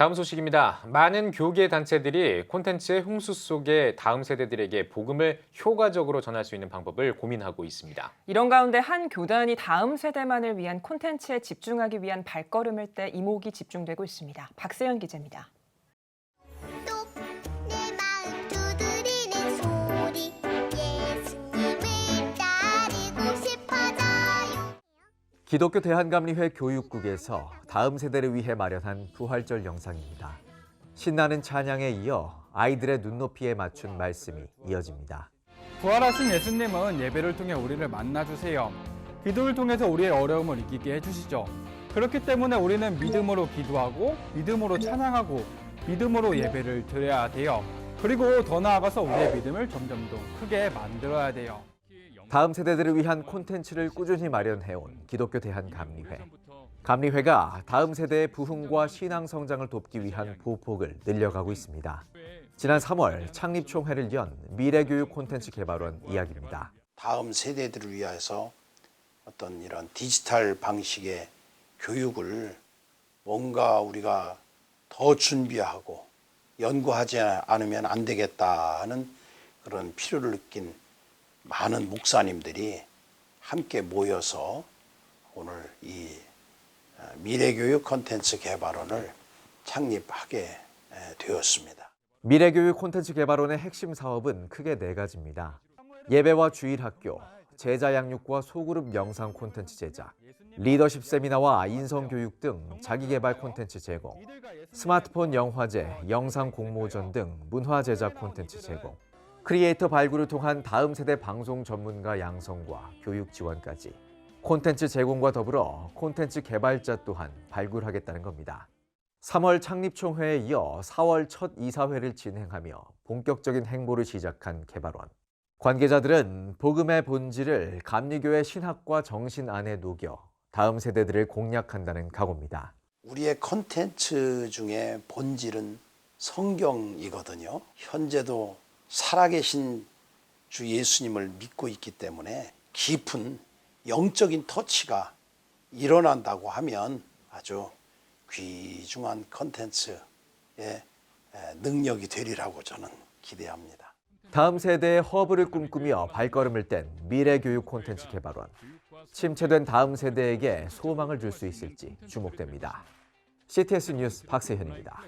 다음 소식입니다. 많은 교계 단체들이 콘텐츠의 홍수 속에 다음 세대들에게 복음을 효과적으로 전할 수 있는 방법을 고민하고 있습니다. 이런 가운데 한 교단이 다음 세대만을 위한 콘텐츠에 집중하기 위한 발걸음을 때 이목이 집중되고 있습니다. 박세연 기자입니다. 기독교 대한감리회 교육국에서 다음 세대를 위해 마련한 부활절 영상입니다. 신나는 찬양에 이어 아이들의 눈높이에 맞춘 말씀이 이어집니다. 부활하신 예수님은 예배를 통해 우리를 만나주세요. 기도를 통해서 우리의 어려움을 이기게 해주시죠. 그렇기 때문에 우리는 믿음으로 기도하고, 믿음으로 찬양하고, 믿음으로 예배를 드려야 돼요. 그리고 더 나아가서 우리의 믿음을 점점 더 크게 만들어야 돼요. 다음 세대들을 위한 콘텐츠를 꾸준히 마련해온 기독교 대한감리회. 감리회가 다음 세대의 부흥과 신앙 성장을 돕기 위한 보폭을 늘려가고 있습니다. 지난 3월 창립총회를 연 미래교육 콘텐츠 개발원 이야기입니다. 다음 세대들을 위해서 어떤 이런 디지털 방식의 교육을 뭔가 우리가 더 준비하고 연구하지 않으면 안 되겠다 하는 그런 필요를 느낀 많은 목사님들이 함께 모여서 오늘 이 어, 미래교육 콘텐츠 개발원을 창립하게 에, 되었습니다. 미래교육 콘텐츠 개발원의 핵심 사업은 크게 네 가지입니다. 예배와 주일학교, 제자 양육과 소그룹 영상 콘텐츠 제작, 리더십 세미나와 인성 교육 등 자기 개발 콘텐츠 제공, 스마트폰 영화제, 영상 공모전 등 문화 제작 콘텐츠 제공, 크리에이터 발굴을 통한 다음 세대 방송 전문가 양성과 교육 지원까지 콘텐츠 제공과 더불어 콘텐츠 개발자 또한 발굴하겠다는 겁니다. 3월 창립총회에 이어 4월 첫 이사회를 진행하며 본격적인 행보를 시작한 개발원. 관계자들은 복음의 본질을 감리교의 신학과 정신 안에 녹여 다음 세대들을 공략한다는 각오입니다. 우리의 컨텐츠 중에 본질은 성경이거든요. 현재도 살아계신 주 예수님을 믿고 있기 때문에 깊은 영적인 터치가 일어난다고 하면 아주 귀중한 컨텐츠의 능력이 되리라고 저는 기대합니다. 다음 세대의 허브를 꿈꾸며 발걸음을 뗀 미래 교육 콘텐츠 개발원. 침체된 다음 세대에게 소망을 줄 수 있을지 주목됩니다. CTS 뉴스 박세현입니다.